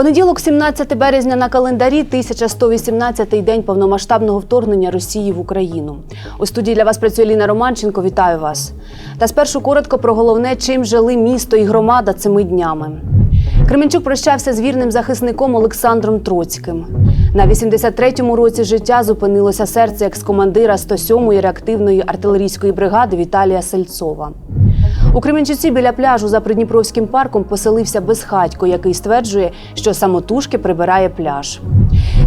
Понеділок, 17 березня на календарі, 1118-й день повномасштабного вторгнення Росії в Україну. У студії для вас працює Ліна Романченко. Вітаю вас. Та спершу коротко про головне, чим жили місто і громада цими днями. Кременчук прощався з вірним захисником Олександром Троцьким. На 83-му році життя зупинилося серце екскомандира 107-ї реактивної артилерійської бригади Віталія Сельцова. У Кременчуці біля пляжу за Придніпровським парком поселився безхатько, який стверджує, що самотужки прибирає пляж.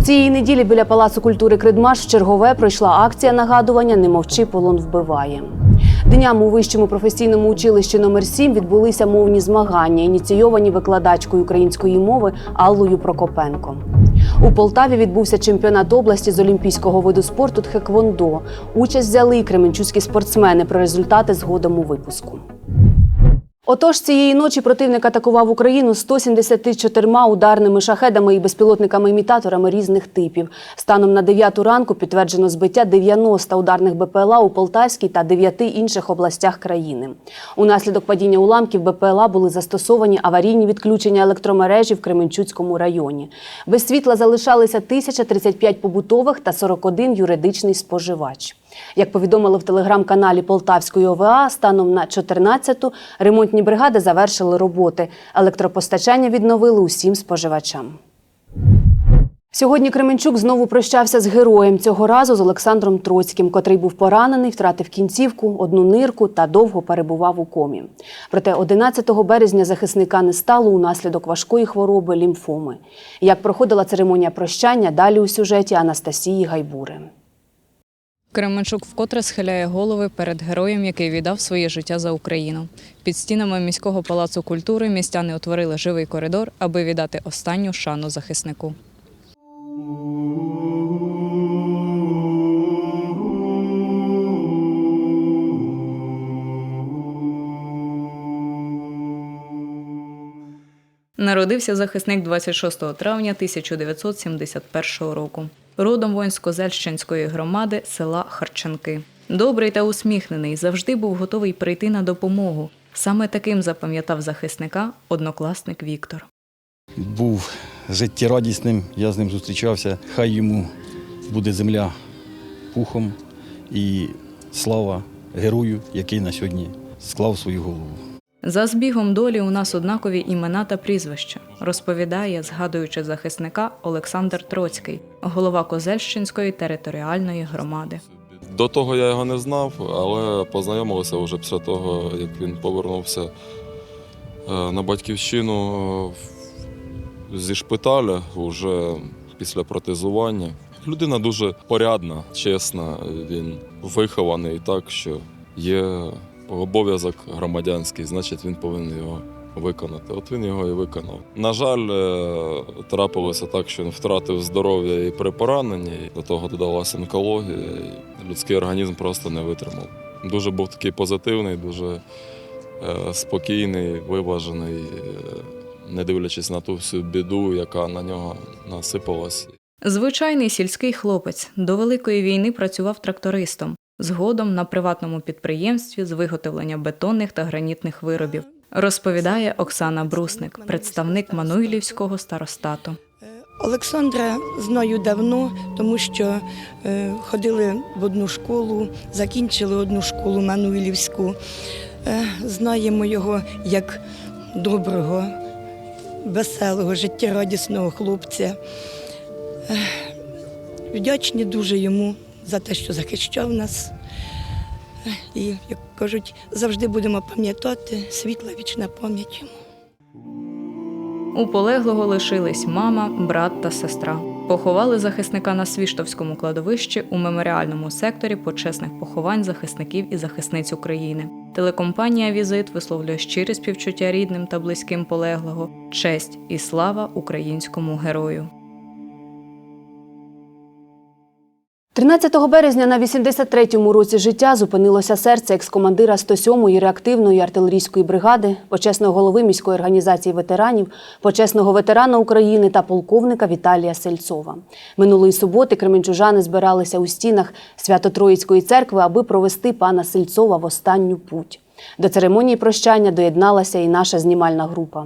Цієї неділі біля Палацу культури Кридмаш в чергове пройшла акція нагадування Не мовчи, полон вбиває. Днями у вищому професійному училищі номер 7 відбулися мовні змагання, ініційовані викладачкою української мови Аллою Прокопенко. У Полтаві відбувся чемпіонат області з олімпійського виду спорту Тхеквондо. Участь взяли і кременчуцькі спортсмени. Про результати згодом у випуску. Отож, цієї ночі противник атакував Україну 174 ударними шахедами і безпілотниками-імітаторами різних типів. Станом на 9 ранку підтверджено збиття 90 ударних БПЛА у Полтавській та 9 інших областях країни. Унаслідок падіння уламків БПЛА були застосовані аварійні відключення електромережі в Кременчуцькому районі. Без світла залишалися 1035 побутових та 41 юридичний споживач. Як повідомили в телеграм-каналі Полтавської ОВА, станом на 14-ту ремонтні бригади завершили роботи. Електропостачання відновили усім споживачам. Сьогодні Кременчук знову прощався з героєм цього разу з Олександром Троцьким, котрий був поранений, втратив кінцівку, одну нирку та довго перебував у комі. Проте 11 березня захисника не стало унаслідок важкої хвороби лімфоми. Як проходила церемонія прощання, далі у сюжеті Анастасії Гайбури. Кременчук вкотре схиляє голови перед героєм, який віддав своє життя за Україну. Під стінами міського палацу культури містяни утворили живий коридор, аби віддати останню шану захиснику. Народився захисник 26 травня 1971 року. Родом воїнсько-зельщинської громади села Харченки. Добрий та усміхнений, завжди був готовий прийти на допомогу. Саме таким запам'ятав захисника однокласник Віктор. був життєрадісним, я з ним зустрічався. Хай йому буде земля пухом і слава герою, який на сьогодні склав свою голову. За збігом долі у нас однакові імена та прізвища, розповідає, згадуючи захисника Олександр Троцький, голова Козельщинської територіальної громади. До того я його не знав, але познайомилися вже після того, як він повернувся е, на батьківщину е, зі шпиталя вже після протезування. Людина дуже порядна, чесна, він вихований так, що є обов'язок громадянський, значить він повинен його виконати. От він його і виконав. На жаль, е, трапилося так, що він втратив здоров'я і при пораненні. До того додалася онкологія. і Людський організм просто не витримав. Дуже був такий позитивний, дуже е, спокійний, виважений, е, не дивлячись на ту всю біду, яка на нього насипалась. Звичайний сільський хлопець до Великої війни працював трактористом, згодом на приватному підприємстві з виготовлення бетонних та гранітних виробів. Розповідає Оксана Брусник, представник Мануйлівського старостату. Олександра знаю давно, тому що е, ходили в одну школу, закінчили одну школу Мануїлівську. Е, знаємо його як доброго, веселого, життєрадісного хлопця. Е, вдячні дуже йому за те, що захищав нас. І, як кажуть, завжди будемо пам'ятати світла вічна пам'ять йому. У полеглого лишились мама, брат та сестра. Поховали захисника на Свіштовському кладовищі у меморіальному секторі почесних поховань захисників і захисниць України. Телекомпанія Візит висловлює щире співчуття рідним та близьким полеглого, честь і слава українському герою. 13 березня на 83-му році життя зупинилося серце екс-командира 107-ї реактивної артилерійської бригади, почесного голови міської організації ветеранів, почесного ветерана України та полковника Віталія Сельцова. Минулої суботи кременчужани збиралися у стінах Свято-Троїцької церкви, аби провести пана Сельцова в останню путь. До церемонії прощання доєдналася і наша знімальна група.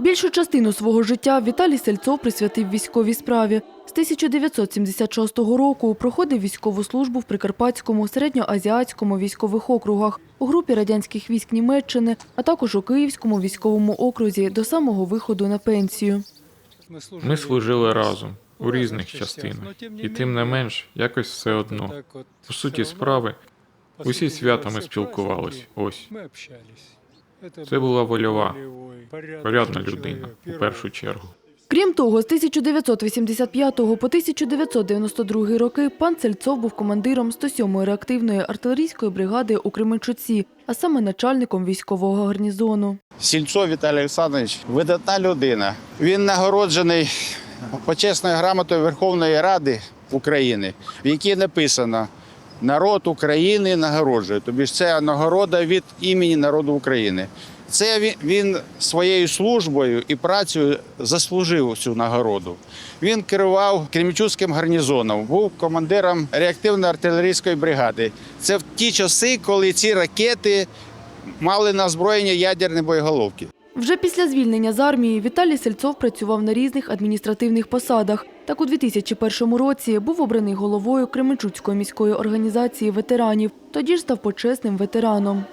Більшу частину свого життя Віталій Сельцов присвятив військовій справі. З 1976 року проходив військову службу в Прикарпатському, середньоазіатському військових округах, у групі радянських військ Німеччини, а також у Київському військовому окрузі до самого виходу на пенсію. Ми служили разом у різних частинах, і тим не менш, якось все одно. По суті справи, усі свята ми спілкувались. Ось Це була вольова, порядна людина у першу чергу. Крім того, з 1985 по 1992 роки пан Сельцов був командиром 107-ї реактивної артилерійської бригади у Кременчуці, а саме начальником військового гарнізону. Сільцов Віталій Олександрович видатна людина. Він нагороджений почесною грамотою Верховної Ради України, в якій написано Народ України нагороджує. Тобі ж це нагорода від імені народу України. Це він, своєю службою і працею заслужив цю нагороду. Він керував Кремічуцьким гарнізоном, був командиром реактивної артилерійської бригади. Це в ті часи, коли ці ракети мали на озброєння ядерні боєголовки. Вже після звільнення з армії Віталій Сельцов працював на різних адміністративних посадах. Так у 2001 році був обраний головою Кременчуцької міської організації ветеранів. Тоді ж став почесним ветераном.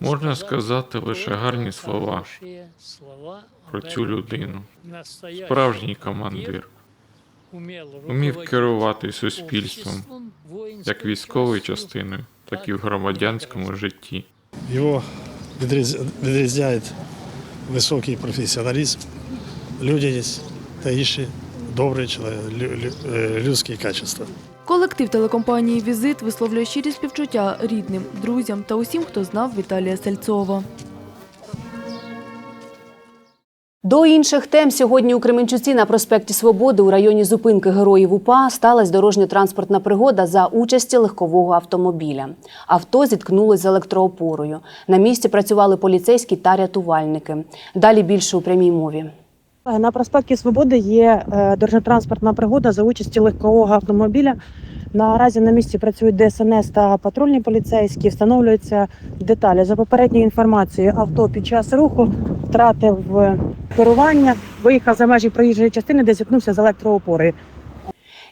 Можна сказати лише гарні слова про цю людину. Справжній командир умів керувати суспільством, як військовою частиною, так і в громадянському житті. Його відріз- відрізняє високий професіоналізм, людяність та інші лю- лю- е, людські качества. Колектив телекомпанії Візит висловлює щирі співчуття рідним, друзям та усім, хто знав Віталія Сельцова. До інших тем сьогодні у Кременчуці на проспекті Свободи у районі зупинки Героїв УПА сталася дорожньо-транспортна пригода за участі легкового автомобіля. Авто зіткнулося з електроопорою. На місці працювали поліцейські та рятувальники. Далі більше у прямій мові. На проспекті Свободи є е, дорожньо-транспортна пригода за участі легкового автомобіля. Наразі на місці працюють ДСНС та патрульні поліцейські. Встановлюються деталі. За попередньою інформацією, авто під час руху втратив е, керування, виїхав за межі проїжджої частини, де зіткнувся з електроопорою.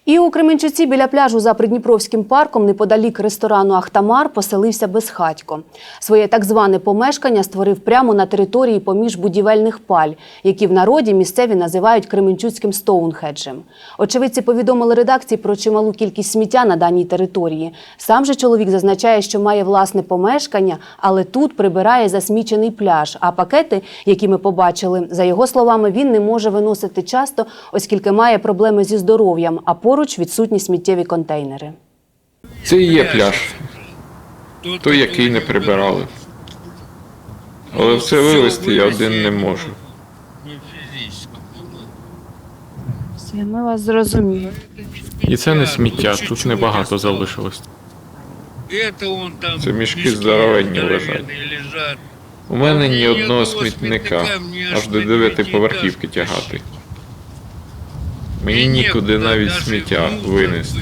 І у Кременчуці біля пляжу за Придніпровським парком неподалік ресторану Ахтамар поселився безхатько. Своє так зване помешкання створив прямо на території поміж будівельних паль, які в народі місцеві називають Кременчуцьким Стоунхеджем. Очевидці повідомили редакції про чималу кількість сміття на даній території. Сам же чоловік зазначає, що має власне помешкання, але тут прибирає засмічений пляж. А пакети, які ми побачили, за його словами, він не може виносити часто, оскільки має проблеми зі здоров'ям, а поруч відсутні сміттєві контейнери. Це і є пляж, той, який не прибирали. Але все вивезти я один не можу. Ми вас зрозуміли. І це не сміття, тут небагато залишилось. Це мішки здоровенні лежать. У мене ні одного смітника, аж до дев'ятиповерхівки тягати. Мені нікуди навіть сміття винести.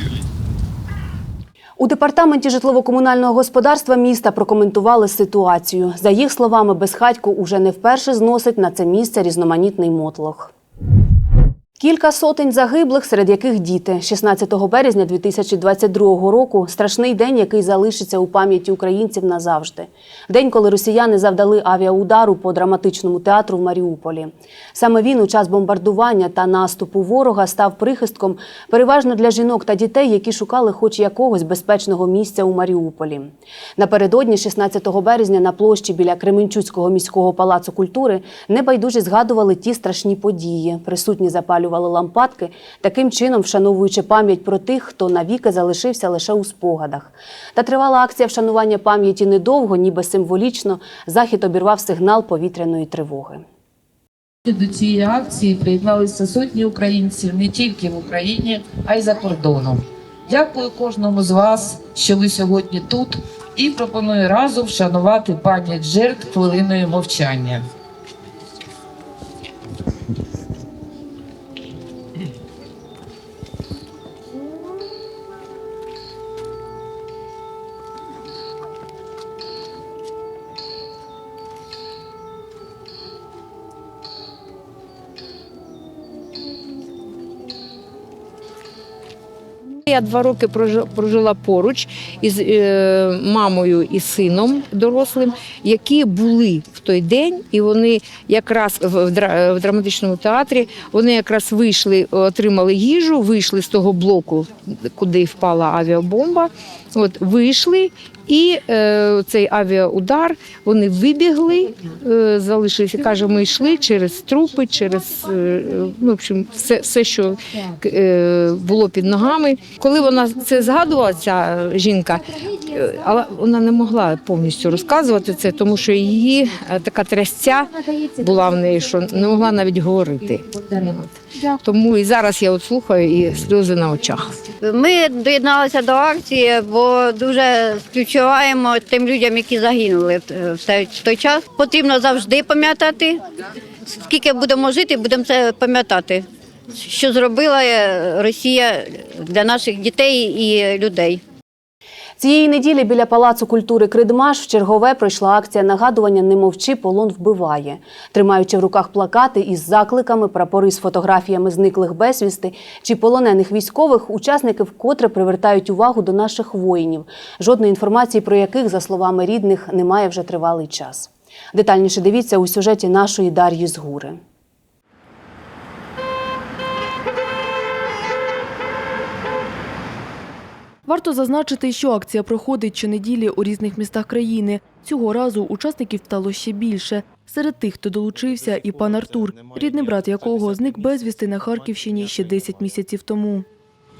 У департаменті житлово-комунального господарства міста прокоментували ситуацію. За їх словами, безхатько уже не вперше зносить на це місце різноманітний мотлох. Кілька сотень загиблих, серед яких діти. 16 березня 2022 року страшний день, який залишиться у пам'яті українців назавжди. День, коли росіяни завдали авіаудару по драматичному театру в Маріуполі. Саме він у час бомбардування та наступу ворога став прихистком переважно для жінок та дітей, які шукали хоч якогось безпечного місця у Маріуполі. Напередодні, 16 березня, на площі біля Кременчуцького міського палацу культури небайдужі згадували ті страшні події. Присутні запалювали лампадки, таким чином вшановуючи пам'ять про тих, хто навіки залишився лише у спогадах. Та тривала акція вшанування пам'яті недовго, ніби символічно. Захід обірвав сигнал повітряної тривоги. До цієї акції приєдналися сотні українців не тільки в Україні, а й за кордоном. Дякую кожному з вас, що ви сьогодні тут, і пропоную разом вшанувати пам'ять жертв хвилиною мовчання. Я два роки прожила поруч із е, мамою і сином дорослим, які були в той день, і вони якраз в, в дра- в драматичному театрі вони якраз вийшли, отримали їжу, вийшли з того блоку, куди впала авіабомба. От вийшли, і е, цей авіаудар вони вибігли, е, залишилися. Каже, ми йшли через трупи, через е, ну, в общем, все, все, що е, було під ногами. Коли вона це згадувала, ця жінка, е, але вона не могла повністю розказувати це, тому що її е, така трясця була в неї, що не могла навіть говорити. От. Тому і зараз я от слухаю і сльози на очах. Ми доєдналися до акції, бо дуже співчуваємо тим людям, які загинули в- в той- час. Потрібно завжди пам'ятати. Скільки будемо жити, будемо це пам'ятати, що зробила е, Росія для наших дітей і людей. Цієї неділі біля Палацу культури Кридмаш в чергове пройшла акція нагадування Не мовчи, полон вбиває. Тримаючи в руках плакати із закликами, прапори з фотографіями зниклих безвісти чи полонених військових, учасники вкотре привертають увагу до наших воїнів, жодної інформації про яких, за словами рідних, немає вже тривалий час. Детальніше дивіться у сюжеті нашої Дар'ї Згури. Варто зазначити, що акція проходить щонеділі у різних містах країни. Цього разу учасників стало ще більше. Серед тих, хто долучився, і пан Артур, рідний брат якого зник безвісти на Харківщині ще 10 місяців тому.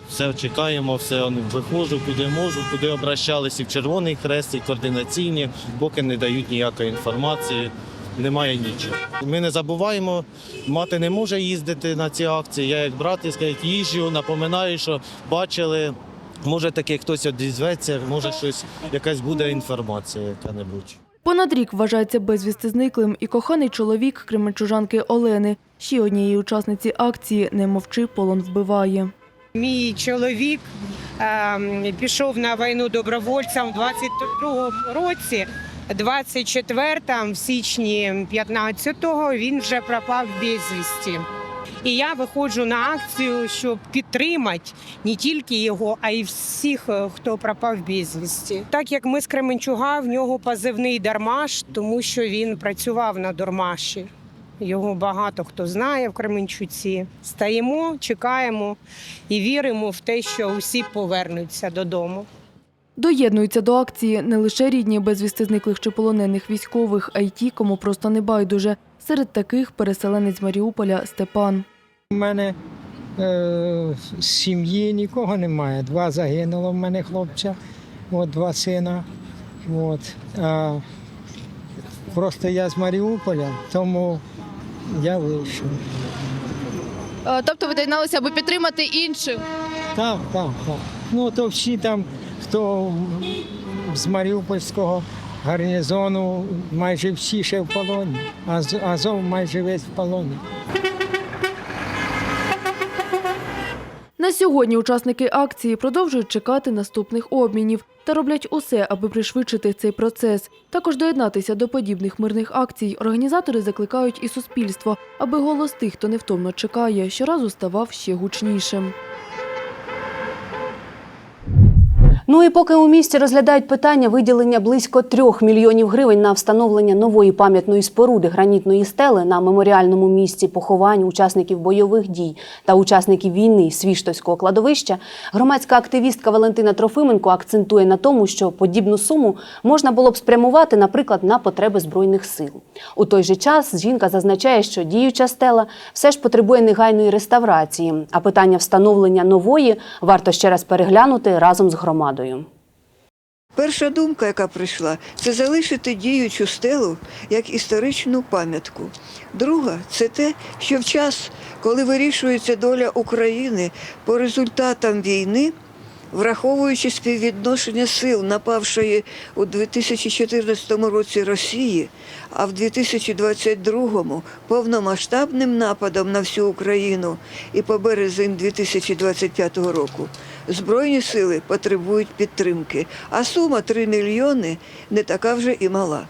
Все чекаємо, все виходжу, куди можу, куди обращалися і в Червоний Хрест, і координаційні, поки не дають ніякої інформації. Немає нічого. Ми не забуваємо, мати не може їздити на ці акції. Я як брат, я сказать, їжджу, напоминаю, що бачили. Може таки хтось одізветься, може щось, якась буде інформація яка-небудь. Понад рік вважається безвісти зниклим і коханий чоловік кременчужанки Олени. Ще однієї учасниці акції «Не мовчи, полон вбиває». Мій чоловік ем, пішов на війну добровольцем у 22-му році. 24-му, в січні 15-го він вже пропав безвісті. І я виходжу на акцію, щоб підтримати не тільки його, а й всіх, е, хто пропав безвісті. Так як ми з Кременчуга, в нього позивний Дармаш, тому що він працював на Дормаші. Його багато хто знає в Кременчуці. Стаємо, чекаємо і віримо в те, що усі повернуться додому. Доєднуються до акції не лише рідні безвісти зниклих чи полонених військових, а й ті, кому просто не байдуже. Серед таких переселенець Маріуполя Степан. У мене е, сім'ї нікого немає. Два загинуло в мене хлопця, от два сина. От. А, просто я з Маріуполя, тому я вийшов. Тобто ви доєдналися, аби підтримати інших? Так, так, так. Ну то всі там, хто з Маріупольського гарнізону, майже всі ще в полоні. Аз- Азов майже весь в полоні. На сьогодні учасники акції продовжують чекати наступних обмінів та роблять усе, аби пришвидшити цей процес. Також доєднатися до подібних мирних акцій організатори закликають і суспільство, аби голос тих, хто невтомно чекає, щоразу ставав ще гучнішим. Ну і поки у місті розглядають питання виділення близько трьох мільйонів гривень на встановлення нової пам'ятної споруди гранітної стели на меморіальному місці поховань учасників бойових дій та учасників війни Свіштовського кладовища, громадська активістка Валентина Трофименко акцентує на тому, що подібну суму можна було б спрямувати, наприклад, на потреби збройних сил. У той же час жінка зазначає, що діюча стела все ж потребує негайної реставрації, а питання встановлення нової варто ще раз переглянути разом з громадою. Перша думка, яка прийшла, це залишити діючу стелу як історичну пам'ятку. Друга це те, що в час, коли вирішується доля України по результатам війни, враховуючи співвідношення сил напавшої у 2014 році Росії, а в 2022 повномасштабним нападом на всю Україну і по березень 2025 року. Збройні сили потребують підтримки, а сума 3 мільйони не така вже і мала.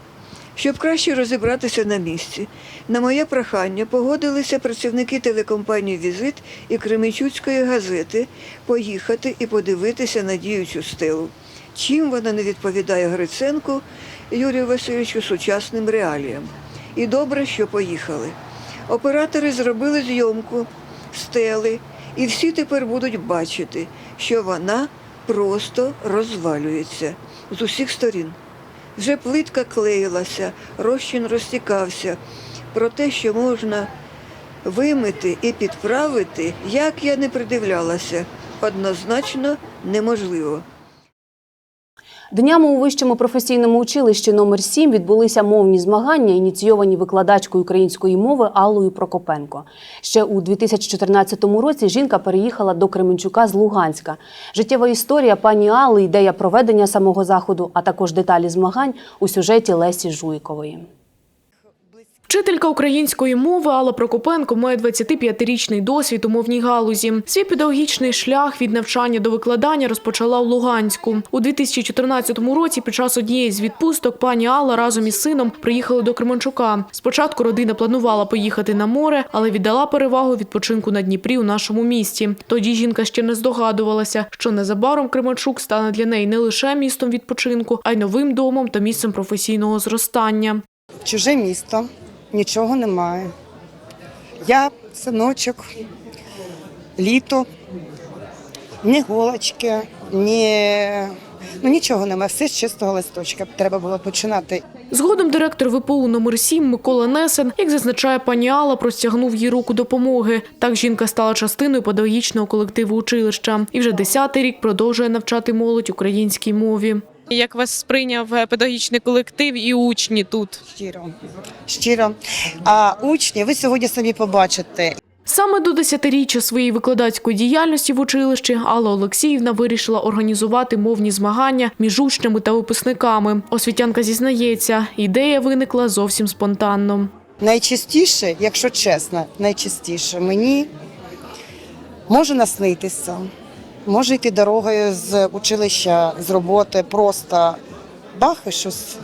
Щоб краще розібратися на місці, на моє прохання погодилися працівники телекомпанії Візит і Кременчуцької газети поїхати і подивитися на діючу стелу. Чим вона не відповідає Гриценку Юрію Васильовичу сучасним реаліям. І добре, що поїхали. Оператори зробили зйомку стели, і всі тепер будуть бачити, що вона просто розвалюється з усіх сторін. Вже плитка клеїлася, розчин розтікався. Про те, що можна вимити і підправити, як я не придивлялася, однозначно неможливо. Днями у вищому професійному училищі номер 7 відбулися мовні змагання, ініційовані викладачкою української мови Аллою Прокопенко. Ще у 2014 році жінка переїхала до Кременчука з Луганська. Життєва історія пані Алли, ідея проведення самого заходу, а також деталі змагань у сюжеті Лесі Жуйкової. Вчителька української мови Алла Прокопенко має 25-річний досвід у мовній галузі. Свій педагогічний шлях від навчання до викладання розпочала в Луганську. У 2014 році під час однієї з відпусток пані Алла разом із сином приїхали до Кременчука. Спочатку родина планувала поїхати на море, але віддала перевагу відпочинку на Дніпрі у нашому місті. Тоді жінка ще не здогадувалася, що незабаром Кременчук стане для неї не лише містом відпочинку, а й новим домом та місцем професійного зростання. чуже місто, нічого немає. Я, синочок, літо, ні голочки, ні, ну, нічого немає, все з чистого листочка. Треба було починати. Згодом директор ВПУ номер 7 Микола Несен, як зазначає пані Алла, простягнув їй руку допомоги. Так жінка стала частиною педагогічного колективу училища і вже десятий рік продовжує навчати молодь українській мові. Як вас сприйняв е, педагогічний колектив і учні тут? Щиро. Щиро. А учні, ви сьогодні самі побачите. Саме до десятиріччя своєї викладацької діяльності в училищі Алла Олексіївна вирішила організувати мовні змагання між учнями та випускниками. Освітянка зізнається, ідея виникла зовсім спонтанно. Найчастіше, якщо чесно, найчастіше мені може наснитися, може йти дорогою з училища, з роботи, просто бах і щось.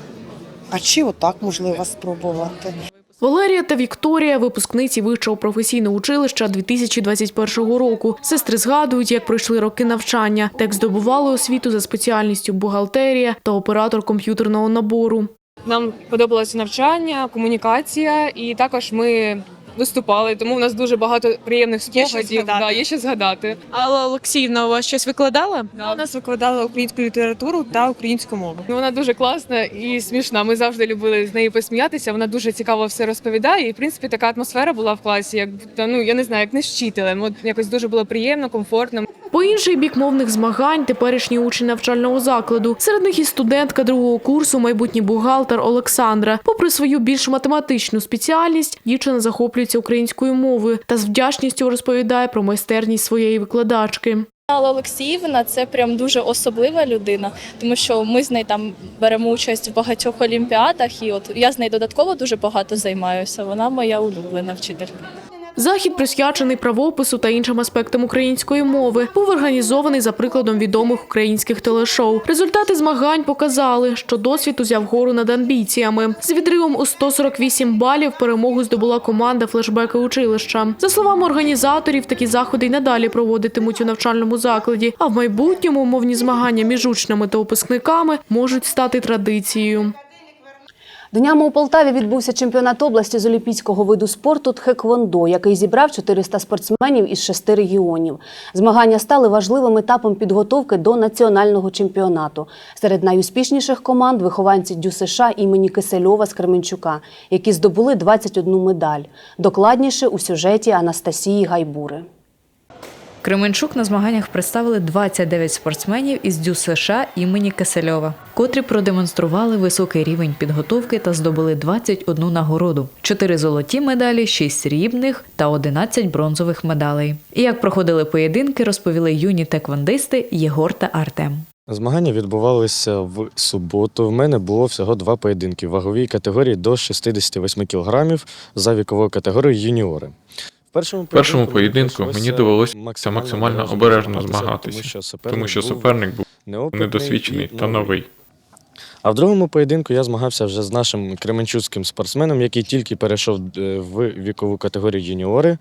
А чи отак можливо спробувати? Валерія та Вікторія, випускниці вищого професійного училища 2021 року. Сестри згадують, як пройшли роки навчання, та як здобували освіту за спеціальністю бухгалтерія та оператор комп'ютерного набору. Нам подобалося навчання, комунікація, і також ми виступали, тому в нас дуже багато приємних спогадів. Да, є що згадати. Алла Олексіївна у вас щось викладала? Да. У нас викладала українську літературу та українську мову. Ну, Вона дуже класна і смішна. Ми завжди любили з нею посміятися. Вона дуже цікаво все розповідає. І в принципі така атмосфера була в класі, як та, ну я не знаю, як не з вчителем. От якось дуже було приємно, комфортно. По інший бік мовних змагань теперішні учні навчального закладу. Серед них і студентка другого курсу, майбутній бухгалтер Олександра. Попри свою більш математичну спеціальність, дівчина захоплюється українською мовою та з вдячністю розповідає про майстерність своєї викладачки. Алла Олексіївна це прям дуже особлива людина, тому що ми з нею там беремо участь в багатьох олімпіадах, і от я з нею додатково дуже багато займаюся. Вона моя улюблена вчителька. Захід, присвячений правопису та іншим аспектам української мови, був організований за прикладом відомих українських телешоу. Результати змагань показали, що досвід узяв гору над амбіціями. З відривом у 148 балів перемогу здобула команда флешбеки училища. За словами організаторів, такі заходи й надалі проводитимуть у навчальному закладі. А в майбутньому мовні змагання між учнями та випускниками можуть стати традицією. Днями у Полтаві відбувся чемпіонат області з олімпійського виду спорту Тхеквондо, який зібрав 400 спортсменів із шести регіонів. Змагання стали важливим етапом підготовки до національного чемпіонату. Серед найуспішніших команд вихованці Дю США імені Кисельова з Кременчука, які здобули 21 медаль. Докладніше у сюжеті Анастасії Гайбури. Кременчук на змаганнях представили 29 спортсменів із ДЮС США імені Кисельова, котрі продемонстрували високий рівень підготовки та здобули 21 нагороду: 4 золоті медалі, 6 срібних та 11 бронзових медалей. І як проходили поєдинки, розповіли юні теквандисти Єгор та Артем. Змагання відбувалися в суботу. В мене було всього два поєдинки ваговій категорії до 68 кг за віковою категорією юніори. Першому, першому поєдинку мені довелося максимально обережно змагатися, тому що суперник був недосвідчений та новий. А в другому поєдинку я змагався вже з нашим кременчуцьким спортсменом, який тільки перейшов е, в вікову категорію юніори,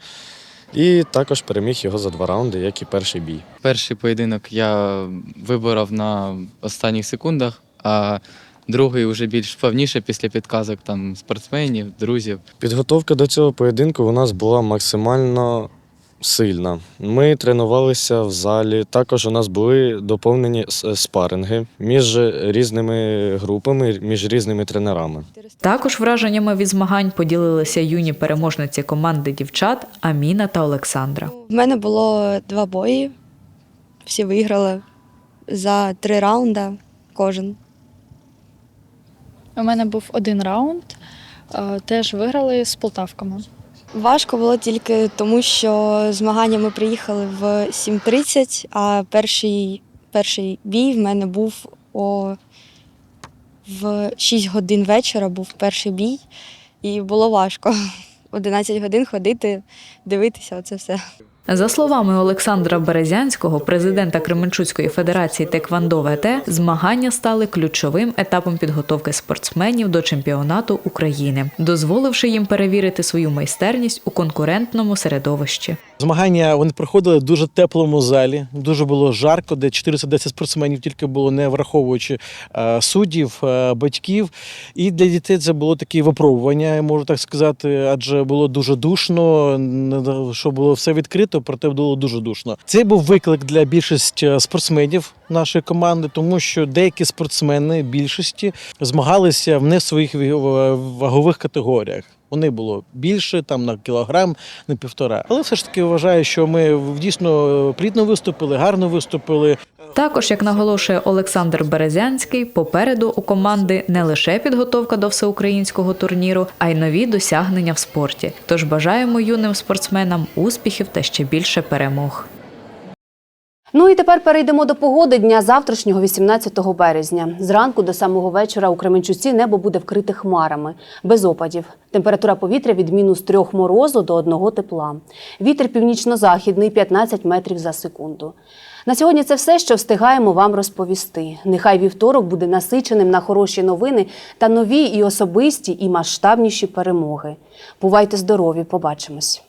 і також переміг його за два раунди, як і перший бій. Перший поєдинок я виборов на останніх секундах, а другий вже більш плавніше після підказок там спортсменів, друзів. Підготовка до цього поєдинку у нас була максимально сильна. Ми тренувалися в залі. Також у нас були доповнені спаринги між різними групами, між різними тренерами. Також враженнями від змагань поділилися юні переможниці команди дівчат Аміна та Олександра. В мене було два бої. Всі виграли за три раунди кожен. У мене був один раунд, е, теж виграли з полтавками. Важко було тільки тому, що змагання ми приїхали в 7.30, а перший, перший бій в мене був о в 6 годин вечора був перший бій, і було важко. 11 годин ходити, дивитися, оце все. За словами Олександра Березянського, президента Кременчуцької федерації Теквандо ВТ, змагання стали ключовим етапом підготовки спортсменів до чемпіонату України, дозволивши їм перевірити свою майстерність у конкурентному середовищі. Змагання вони проходили в дуже теплому залі. Дуже було жарко, де 410 спортсменів тільки було, не враховуючи е, суддів, е, батьків. І для дітей це було таке випробування, можу так сказати, адже було дуже душно, що було все відкрито, проте було дуже душно. Це був виклик для більшості спортсменів нашої команди, тому що деякі спортсмени більшості змагалися в не своїх вагових категоріях. Вони було більше, там на кілограм, на півтора. Але все ж таки вважаю, що ми дійсно плідно виступили, гарно виступили. Також, як наголошує Олександр Березянський, попереду у команди не лише підготовка до всеукраїнського турніру, а й нові досягнення в спорті. Тож бажаємо юним спортсменам успіхів та ще більше перемог. Ну і тепер перейдемо до погоди дня завтрашнього, 18 березня. Зранку до самого вечора у Кременчуці небо буде вкрите хмарами, без опадів. Температура повітря від мінус 3 морозу до 1 тепла. Вітер північно-західний 15 метрів за секунду. На сьогодні це все, що встигаємо вам розповісти. Нехай вівторок буде насиченим на хороші новини та нові і особисті, і масштабніші перемоги. Бувайте здорові! Побачимось!